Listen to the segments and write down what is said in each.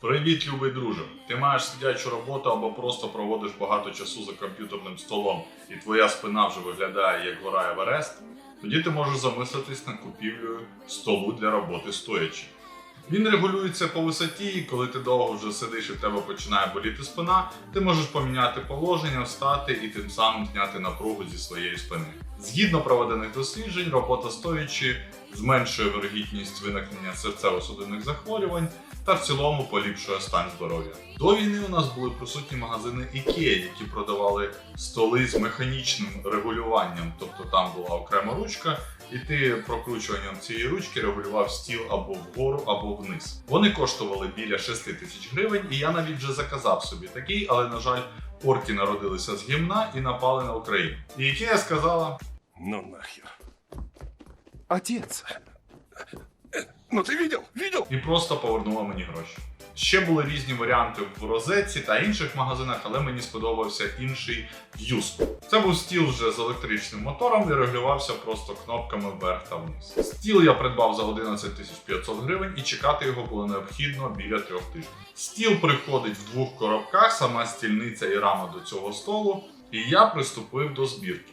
Привіт, любий друже! Ти маєш сидячу роботу або просто проводиш багато часу за комп'ютерним столом, і твоя спина вже виглядає як гора Еверест, тоді ти можеш замислитись над купівлею столу для роботи стоячи. Він регулюється по висоті, і коли ти довго вже сидиш і в тебе починає боліти спина, ти можеш поміняти положення, встати і тим самим зняти напругу зі своєї спини. Згідно проведених досліджень, робота стоячи зменшує вирогідність виникнення серцево-судинних захворювань та в цілому поліпшує стан здоров'я. До війни у нас були присутні магазини IKEA, які продавали столи з механічним регулюванням, тобто там була окрема ручка, і ти прокручуванням цієї ручки регулював стіл або вгору, або вниз. Вони коштували біля 6 тисяч гривень, і я навіть вже заказав собі такий, але на жаль, орки народилися з гімна і напали на Україну. І IKEA сказала: Ну нахер. Отец. Ну ты видел? Видел? і просто повернула мені гроші. Ще були різні варіанти в розетці та інших магазинах, але мені сподобався інший Юско. Це був стіл вже з електричним мотором і регулювався просто кнопками вверх та вниз. Стіл я придбав за 11 500 гривень і чекати його було необхідно біля трьох тижнів. Стіл приходить в двох коробках, сама стільниця і рама до цього столу, і я приступив до збірки.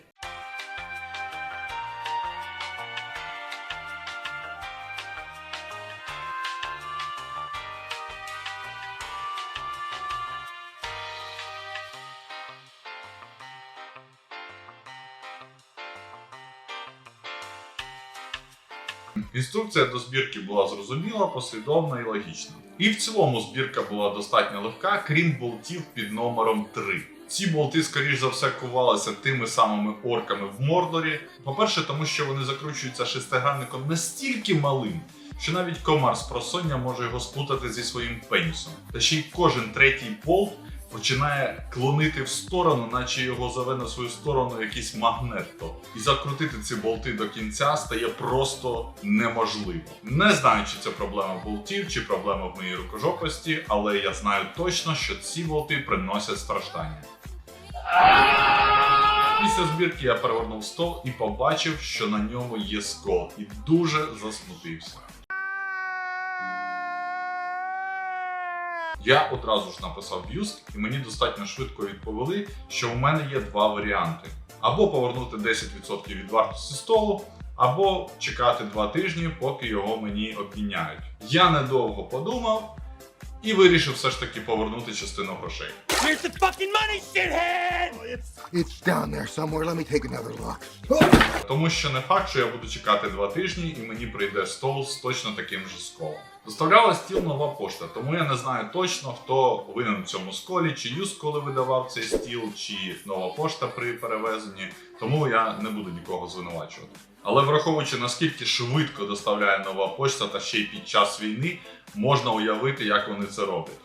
Інструкція до збірки була зрозуміла, послідовна і логічна. І в цілому збірка була достатньо легка, крім болтів під номером 3. Ці болти, скоріш за все, кувалися тими самими орками в Мордорі. По-перше, тому що вони закручуються шестигранником настільки малим, що навіть комар з просоння може його сплутати зі своїм пенісом. Та ще й кожен третій болт починає клонити в сторону, наче його заве на свою сторону якийсь магнетто. І закрутити ці болти до кінця стає просто неможливо. Не знаю, чи це проблема болтів, чи проблема в моїй рукожопості, але я знаю точно, що ці болти приносять страждання. Після збірки я перевернув стол і побачив, що на ньому є скол, і дуже засмутився. Я одразу ж написав б'юст, і мені достатньо швидко відповіли, що у мене є два варіанти: або повернути 10% від вартості столу, або чекати два тижні, поки його мені обміняють. Я недовго подумав і вирішив все ж таки повернути частину грошей. Where's the fucking money, shithead? It's down there somewhere. Let me take another look. Тому що не факт, що я буду чекати два тижні і мені прийде стол з точно таким же сколом. Доставляла стіл нова пошта, тому я не знаю точно, хто винен в цьому сколі, чи юз коли видавав цей стіл, чи нова пошта при перевезенні, тому я не буду нікого звинувачувати. Але враховуючи наскільки швидко доставляє нова пошта та ще й під час війни, можна уявити, як вони це роблять.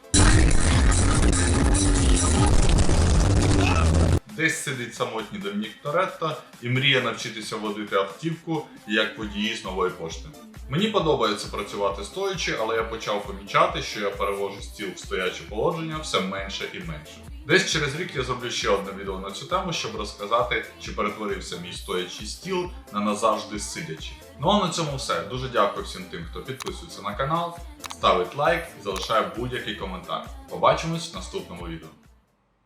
Десь сидить самотній Домінік Торетто і мріє навчитися водити автівку як водії з нової пошти. Мені подобається працювати стоячи, але я почав помічати, що я перевожу стіл в стояче положення все менше і менше. Десь через рік я зроблю ще одне відео на цю тему, щоб розказати, чи перетворився мій стоячий стіл на назавжди сидячий. Ну а на цьому все. Дуже дякую всім тим, хто підписується на канал, ставить лайк і залишає будь-який коментар. Побачимось в наступному відео.